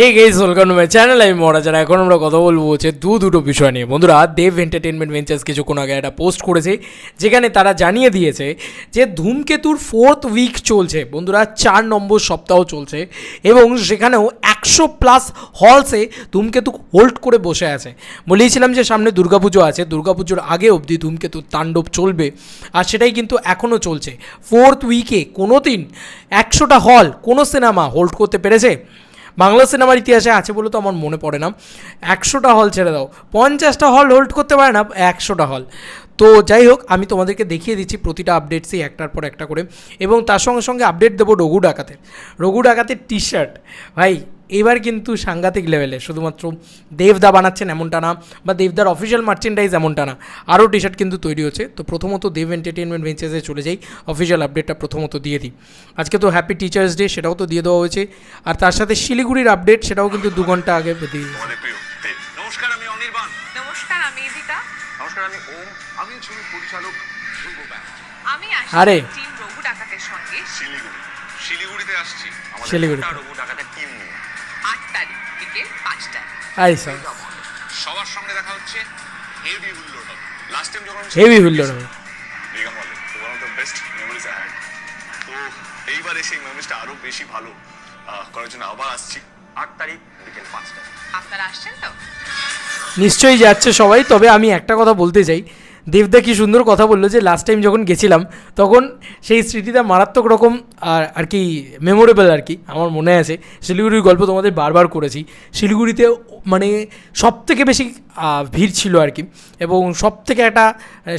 Hey guys welcome my channel আমি মরা যারা এখন আমরা কথা বলব হচ্ছে দু দুটো বিষয় নিয়ে। বন্ধুরা দেব এন্টারটেনমেন্ট ভেঞ্চার্স কিছুক্ষণ আগে একটা পোস্ট করেছে, যেখানে তারা জানিয়ে দিয়েছে যে ধূমকেতুর ফোর্থ উইক চলছে। বন্ধুরা, চার নম্বর সপ্তাহ চলছে এবং সেখানেও একশো প্লাস হলসে ধূমকেতু হোল্ড করে বসে আছে। বলেইছিলাম যে সামনে দুর্গাপুজো আছে। দুর্গাপুজোর আগে অবধি ধূমকেতুর তাণ্ডব চলবে আর সেটাই কিন্তু এখনও চলছে। ফোর্থ উইকে কোনো দিন একশোটা হল কোনো সিনেমা হোল্ড করতে পেরেছে? বাংলা সিনেমার ইতিহাসে আছে বলে তো আমার মনে পড়ে না। একশোটা হল ছেড়ে দাও। পঞ্চাশটা হল হোল্ড করতে পারে না, একশোটা হল তো যাই হোক, আমি তোমাদেরকে দেখিয়ে দিচ্ছি প্রতিটা আপডেটসই একটার পর একটা করে। এবং তার সঙ্গে সঙ্গে আপডেট দেবো রঘু ডাকাতের। রঘু ডাকাতের টি শার্ট ভাই এবার কিন্তু সাংঘাতিক লেভেলে শুধুমাত্র দেবদা বানাচ্ছেন এমনটা না বা দেবদার অফিসিয়াল মার্চেন্ডাইজ এমনটা না। আরও টি শার্ট কিন্তু তৈরি হচ্ছে। তো প্রথমত দেব এন্টারটেনমেন্ট ভেঞ্চার্সে চলে যাই। অফিসিয়াল আপডেটটা প্রথমত দিয়ে দিই। আজকে তো হ্যাপি টিচার্স ডে সেটাও তো দিয়ে দেওয়া হয়েছে। আর তার সাথে শিলিগুড়ির আপডেট সেটাও কিন্তু দু ঘণ্টা আগে দিয়ে নমস্কার আমি অনির্বাণ। নমস্কার আমি ইদিতা নমস্কার আমি ওম। আমি ছবি পরিচালক ধ্রুব আমি আরে। টিম রঘু ডাকাতের সঙ্গে। শিলিগুড়ি। শিলিগুড়িতে আসছি। আমাদের শিলিগুড়িতে। পাঁচটায় আই স্যার সবার সামনে দেখা হচ্ছে হেভি হুল্লোড় হবে। লাস্ট টাইম যখন হেভি হুল্লোড় হবে। বলে one of the best memories I had তো এইবার এসে এই মেমোরিজটা আরও বেশি ভালো করার জন্য আবার আসছি আট তারিখ বিকেল পাঁচটা আপনারা আসছেন তো? নিশ্চয়ই যাচ্ছে সবাই তবে আমি একটা কথা বলতে চাই। দেবদা কি সুন্দর কথা বলল যে লাস্ট টাইম যখন গেছিলাম, তখন সেই স্মৃতিটা মারাত্মক রকম আর আর কি মেমোরেবল আর কি, আমার মনে আছে। শিলিগুড়ির গল্প তোমাদের বারবার করেছি। শিলিগুড়িতে মানে সব থেকে বেশি ভিড় ছিল আর কি। এবং সব থেকে একটা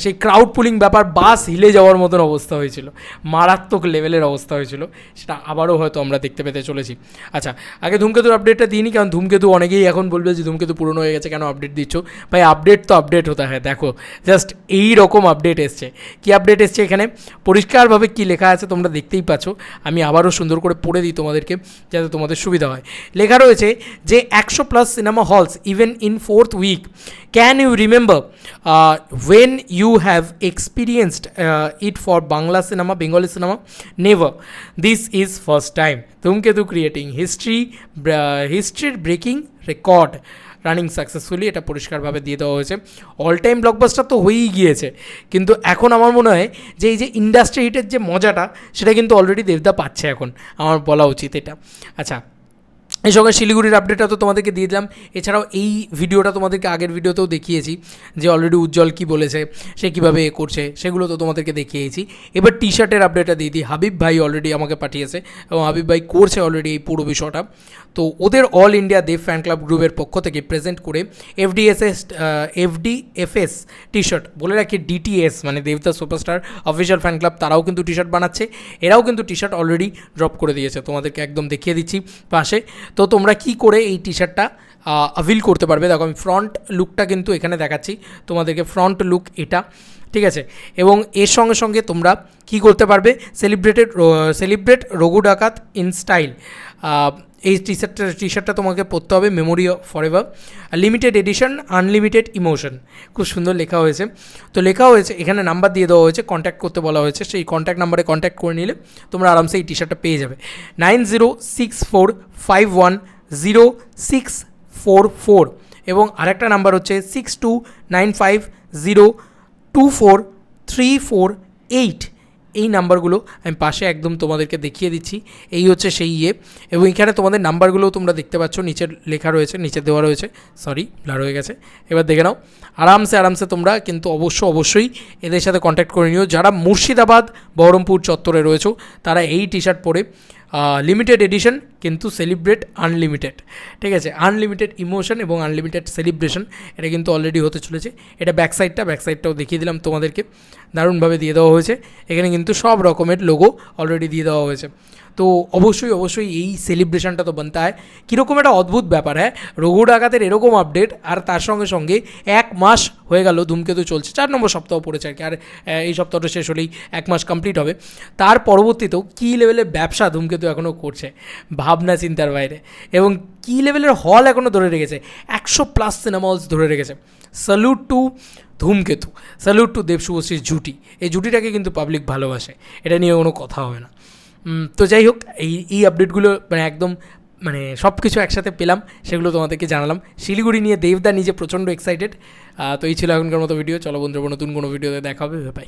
সেই ক্রাউড পুলিং ব্যাপার বাস হিলে যাওয়ার মতন অবস্থা হয়েছিল। মারাত্মক লেভেলের অবস্থা হয়েছিল। সেটা আবারও হয়তো আমরা দেখতে পেতে চলেছি। আচ্ছা আগে ধূমকেতুর আপডেটটা দিইনি কারণ ধূমকেতু অনেকেই এখন বলবে যে ধূমকেতু পুরনো হয়ে গেছে, কেন আপডেট দিচ্ছ? ভাই আপডেট তো আপডেট হতে হয়, দেখো। জাস্ট এই রকম আপডেট এসছে। কী আপডেট এসছে এখানে? পরিষ্কারভাবে কী লেখা আছে তোমরা দেখতেই পাচ্ছ। আমি আবারও সুন্দর করে পড়ে দিই তোমাদেরকে, যাতে তোমাদের সুবিধা হয়। লেখা রয়েছে যে একশো plus cinema halls even in fourth week can you remember when you have experienced it for Bangla cinema Bengali cinema never this is first time Dhumketu creating history হিস্ট্রির breaking record running successfully এটা পরিষ্কারভাবে দিয়ে দেওয়া হয়েছে। All time blockbuster তো হয়েই গিয়েছে। কিন্তু এখন আমার মনে হয় যে এই যে ইন্ডাস্ট্রি হিটের যে মজাটা, সেটা কিন্তু অলরেডি দেবদা পাচ্ছে এখন। আমার বলা উচিত এটা। আচ্ছা এই সঙ্গে শিলিগুড়ির আপডেটটা তো তোমাদেরকে দিয়ে দিলাম। এছাড়াও এই ভিডিওটা তোমাদেরকে আগের ভিডিওতেও দেখিয়েছি, যে অলরেডি উজ্জ্বল কি বলেছে, সে কীভাবে এ করছে, সেগুলো তো তোমাদেরকে দেখিয়েছি। এবার টি শার্টের আপডেটটা দিয়ে দিই। হাবিব ভাই অলরেডি আমাকে পাঠিয়েছে, এবং হাবিব ভাই করছে অলরেডি এই পুরো বিষয়টা। তো ওদের all India Dev fan club গ্রুপের পক্ষ থেকে প্রেজেন্ট করে এফডিএসএস এফডিএফএস টি শার্ট বলে রাখি ডিটিএস মানে দেবতা সুপারস্টার অফিসিয়াল ফ্যান ক্লাব তারাও কিন্তু টি শার্ট বানাচ্ছে। এরাও কিন্তু টি শার্ট অলরেডি ড্রপ করে দিয়েছে। তোমাদেরকে একদম দেখিয়ে দিচ্ছি পাশে। তো তোমরা কি করে এই টি শার্টটা আভিল করতে পারবে? দেখো আমি ফ্রন্ট লুকটা কিন্তু এখানে দেখাচ্ছি। তোমাদেরকে ফ্রন্ট লুক এটা ঠিক আছে? এবং এর সঙ্গে সঙ্গে তোমরা কি করতে পারবে? সেলিব্রেটেড সেলিব্রেট রঘু ডাকাত ইন স্টাইল এই টি শার্টটা টি শার্টটা তোমাকে পরতে হবে memory for ever limited edition unlimited emotion খুব সুন্দর লেখা হয়েছে। তো লেখা হয়েছে, এখানে নাম্বার দিয়ে দেওয়া হয়েছে কন্ট্যাক্ট করতে বলা হয়েছে। সেই কন্ট্যাক্ট নাম্বারে কন্ট্যাক্ট করে নিলে তোমরা আরামসে এই টি শার্টটা পেয়ে যাবে। Nine zero six four five one zero six four four. এবং আরেকটা নাম্বার হচ্ছে six two nine five zero two four three four eight এই নাম্বারগুলো আমি পাশে একদম তোমাদেরকে দেখিয়ে দিচ্ছি। এই হচ্ছে সেই ইয়ে। এবং এখানে তোমাদের নাম্বারগুলোও তোমরা দেখতে পাচ্ছ। নিচের লেখা রয়েছে, নিচে দেওয়া রয়েছে। সরি ব্লার হয়ে গেছে। এবার দেখে নাও। আরামসে আরামসে তোমরা কিন্তু অবশ্য, অবশ্যই এদের সাথে কন্ট্যাক্ট করে নিও। যারা মুর্শিদাবাদ, বহরমপুর চত্বরে রয়েছে, তারা এই টি শার্ট পরে লিমিটেড এডিশন কিন্তু সেলিব্রেট আনলিমিটেড ঠিক আছে? আনলিমিটেড ইমোশন এবং আনলিমিটেড সেলিব্রেশন এটা কিন্তু অলরেডি হতে চলেছে। এটা ব্যাকসাইডটা ব্যাকসাইডটাও ব্যাক সাইডটাও দেখিয়ে দিলাম তোমাদেরকে। দারুণভাবে দিয়ে দেওয়া হয়েছে। এখানে কিন্তু সব রকমের লোগো অলরেডি দিয়ে দেওয়া হয়েছে। তো অবশ্যই অবশ্যই এই সেলিব্রেশনটা তো বানতে হয় কীরকম একটা অদ্ভুত ব্যাপার হ্যাঁ? রঘু ডাকাতের এরকম আপডেট আর তার সঙ্গে সঙ্গে এক মাস হয়ে গেল, ধূমকেতু চলছে। চার নম্বর সপ্তাহ পড়েছে আর কি, আর এই সপ্তাহটা শেষ হলেই এক মাস কমপ্লিট হবে। তার পরবর্তীতেও কী লেভেলের ব্যবসা ধূমকেতু এখনও করছে? ভাবনা চিন্তার বাইরে। এবং কী লেভেলের হল এখনও ধরে রেখেছে? একশো প্লাস সিনেমা হলস ধরে রেখেছে। Salute to Dhumketu. Salute to Dev শুভশ্রীর জুটি। এই জুটিটাকে কিন্তু পাবলিক ভালোবাসে। এটা নিয়ে কোনো কথা হবে না। তো যাই হোক, এই এই আপডেটগুলো মানে একদম মানে সব কিছু একসাথে পেলাম, সেগুলো তোমাদেরকে জানালাম। শিলিগুড়ি নিয়ে দেবদা নিজে প্রচণ্ড এক্সাইটেড তো এই ছিল এখনকার মতো ভিডিও চলো বন্ধুরা, নতুন কোনো ভিডিওতে দেখা হবে। বাই